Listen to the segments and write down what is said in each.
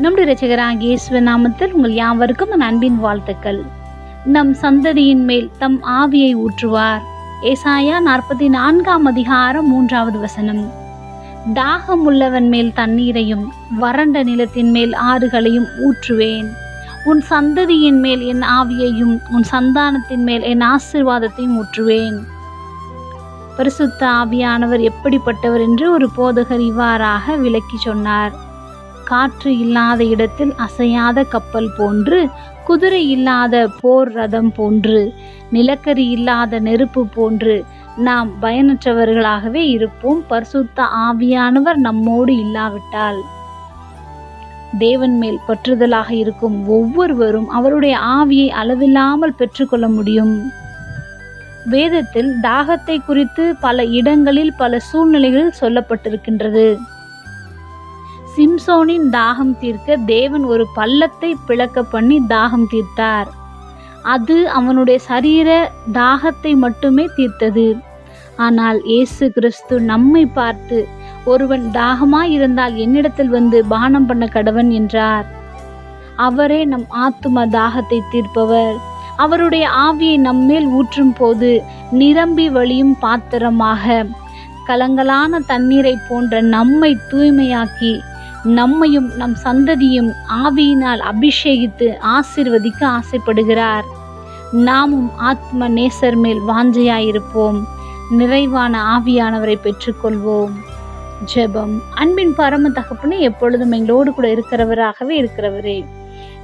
நம்முடைய ரசிகராக இயேசுவின் நாமத்தில் உங்கள் யாவருக்கும் என் அன்பின் வாழ்த்துக்கள். நம் சந்ததியின் மேல் தம் ஆவியை ஊற்றுவார். ஏசாயா நாற்பத்தி நான்காம் அதிகாரம் மூன்றாவது வசனம். தாகம் உள்ளவன் மேல் தண்ணீரையும் வறண்ட நிலத்தின் மேல் ஆறுகளையும் ஊற்றுவேன். உன் சந்ததியின் மேல் என் ஆவியையும் உன் சந்தானத்தின் மேல் என் ஆசிர்வாதத்தையும் ஊற்றுவேன். பரிசுத்த ஆவியானவர் எப்படிப்பட்டவர் என்று ஒரு போதகர் இவ்வாறாக விளக்கி சொன்னார். காற்று இல்லாத இடத்தில் அசையாத கப்பல் போன்று குதிரை இல்லாத போர் ரதம் போன்று நிலக்கரி இல்லாத நெருப்பு போன்று நாம் பயனற்றவர்களாகவே இருப்போம். பரிசுத்த ஆவியானவர் நம்மோடு இல்லாவிட்டால் தேவன் மேல் பற்றுதலாக இருக்கும் ஒவ்வொருவரும் அவருடைய ஆவியை அளவில்லாமல் பெற்றுக்கொள்ள முடியும். வேதத்தில் தாகத்தை குறித்து பல இடங்களில் பல சூழ்நிலைகளில் சொல்லப்பட்டிருக்கின்றது. சிம்சோனின் தாகம் தீர்க்க தேவன் ஒரு பள்ளத்தை பிளக்க பண்ணி தாகம் தீர்த்தார். அது அவனுடைய சரீர தாகத்தை மட்டுமே தீர்த்தது. ஆனால் இயேசு கிறிஸ்து நம்மை பார்த்து ஒருவன் தாகமாய் இருந்தால் என்னிடத்தில் வந்து பானம் பண்ண கடவன் என்றார். அவரே நம் ஆத்தும தாகத்தை தீர்ப்பவர். அவருடைய ஆவியை நம்மேல் ஊற்றும் போது நிரம்பி வழியும் பாத்திரமாக கலங்கலான தண்ணீரை போன்ற நம்மை தூய்மையாக்கி நம்மையும் நம் சந்ததியும் ஆவியினால் அபிஷேகித்து ஆசிர்வதிக்க ஆசைப்படுகிறார். நாமும் ஆத்ம நேசர் மேல் வாஞ்சையாயிருப்போம். நிறைவான ஆவியானவரை பெற்றுக்கொள்வோம். ஜெபம். அன்பின் பரம தகப்பனே எப்பொழுதும் எங்களோடு கூட இருக்கிறவராகவே இருக்கிறவரே.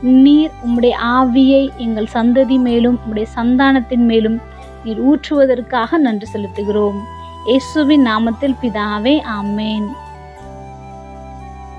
நீர் உம்முடைய ஆவியை எங்கள் சந்ததி மேலும் உம்முடைய சந்தானத்தின் மேலும் நீர் ஊற்றுவதற்காக நன்றி செலுத்துகிறோம். இயேசுவின் நாமத்தில் பிதாவே ஆமேன்.